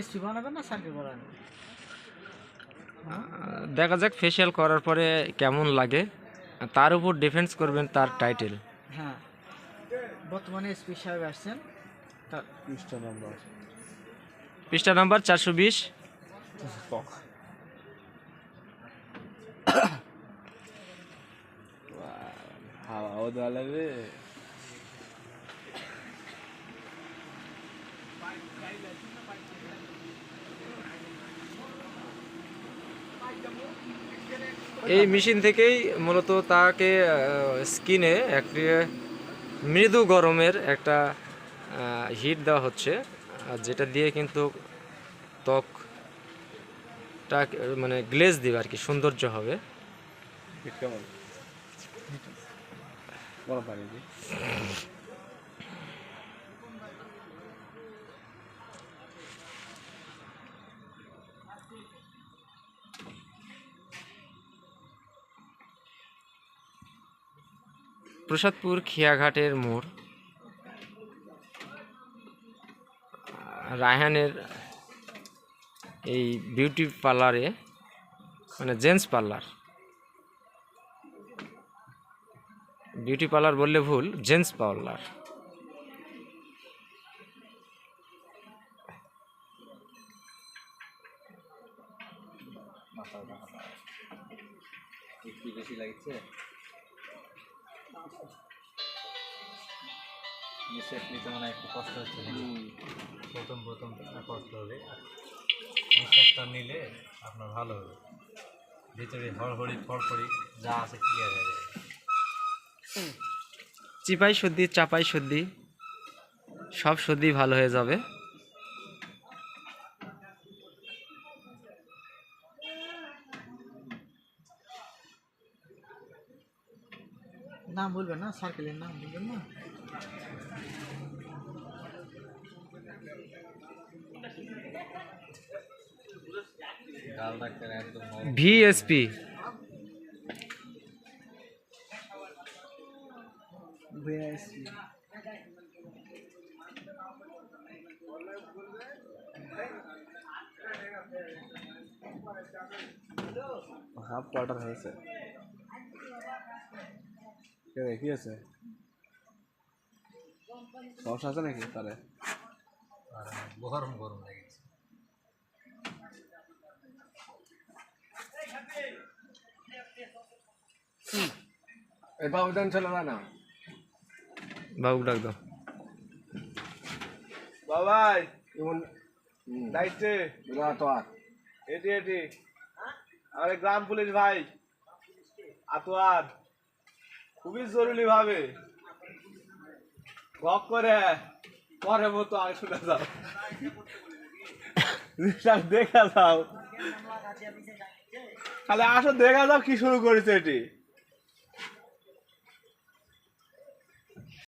SP বানাবেন না circle বানাবেন দেখা যাক ফেসিয়াল করার পরে কেমন লাগে। তার উপর ডিফেন্স করবেন তার টাইটেল হ্যাঁ। বর্তমানে এসপি সাহেব আসছেন। তার পৃষ্ঠা নাম্বার পৃষ্ঠা নাম্বার চারশো বিশ। হাওয়া দেওয়া লাগবে। এই মেশিন থেকেই মূলত তাকে স্কিনে একটি মৃদু গরমের একটা হিট দেওয়া হচ্ছে। আর যেটা দিয়ে কিন্তু ত্বকটা মানে গ্লেজ দিবে আর কি, সৌন্দর্য হবে। কেমন? প্রসাদপুর খিয়াঘাটের মোড়। রায়হানের এই বিউটি পার্লারে মানে জেন্টস পার্লার বিউটি পার্লার বললে ভুল জেন্টস পার্লার বেশি লাগছে? নিঃশ্বাস নিতে মনে একটু কষ্ট হচ্ছে। প্রথম প্রথম কষ্ট হবে। নিঃশ্বাসটা নিলে আপনার ভালো হবে। ভিতরে হড়হড়ি ফড়ফড়ি যা আছে ক্লিয়ার হয়ে যাবে। চিপাই সর্দি চাপাই সর্দি সব সর্দি ভালো হয়ে যাবে। নাম বলবেন না সার্কেলের নাম বলবেন না গাল ডাক্তার একদম ভিএসপি ভিআইএসপি হাফ কোয়ার্টার হয়েছে কে কি আছে? সমস্যা আছে নাকি তারে গরম গরম বাবুদান ছিল না না। বাবু ডাক দাও। বাবাই দায়িত্বে তো আর। এটি এটি। আমাদের গ্রাম পুলিশ ভাই। আতোয়ার। খুবই জরুরি ভাবে। ভক করে পরে মতো আগে শুনে যাও। দেখা যাও। তাহলে আসো, দেখা যাও কি শুরু করেছে এটি।